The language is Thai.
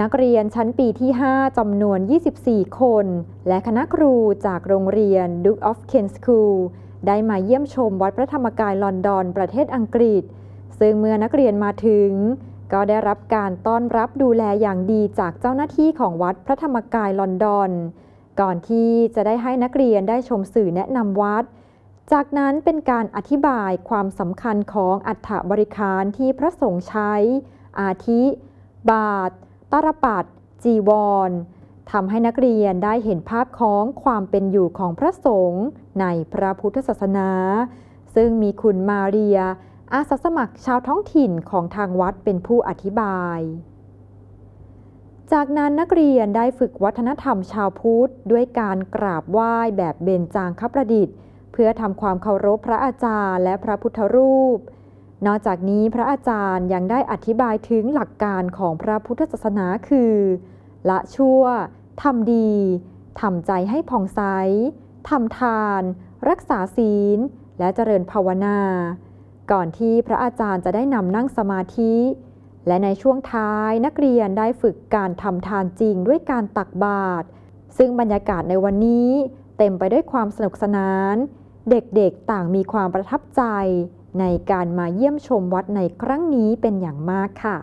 นักเรียนชั้นปีที่ 5 จำนวน 24 คน และคณะครูจากโรงเรียน Duke of Kent School ได้มาเยี่ยมชมวัดพระธรรมกายลอนดอน ประเทศอังกฤษ ซึ่งเมื่อนักเรียนมาถึง ก็ได้รับการต้อนรับดูแลอย่างดีจากเจ้าหน้าที่ของวัดพระธรรมกายลอนดอน ก่อนที่จะได้ให้นักเรียนได้ชมสื่อแนะนำวัด จากนั้นเป็นการอธิบายความสำคัญของอัฐบริคารที่พระสงฆ์ใช้ อาทิ บาท ตรปัดจีวรทำให้นักเรียนได้เห็นภาพของความเป็นอยู่ของพระสงฆ์ในพระพุทธศาสนา ซึ่งมีคุณมาเรีย อาสาสมัครชาวท้องถิ่นของทางวัดเป็นผู้อธิบาย จากนั้นนักเรียนได้ฝึกวัฒนธรรมชาวพุทธด้วยการกราบไหว้แบบเบญจางคประดิษฐ์ เพื่อทำความเคารพพระอาจารย์และพระพุทธรูป นอกจากนี้พระอาจารย์ยังได้อธิบายถึงหลักการของพระพุทธศาสนาคือ ละชั่วทำดีทำใจให้ผ่องใสทำทาน รักษาศีล และเจริญภาวนา ก่อนที่พระอาจารย์จะได้นำนั่งสมาธิ และในช่วงท้ายนักเรียนได้ฝึกการทำทานจริงด้วยการตักบาตรซึ่งบรรยากาศในวันนี้เต็มไปด้วยความสนุกสนาน เด็กๆต่างมีความประทับใจ ในการมาเยี่ยมชมวัดในครั้งนี้เป็นอย่างมากค่ะ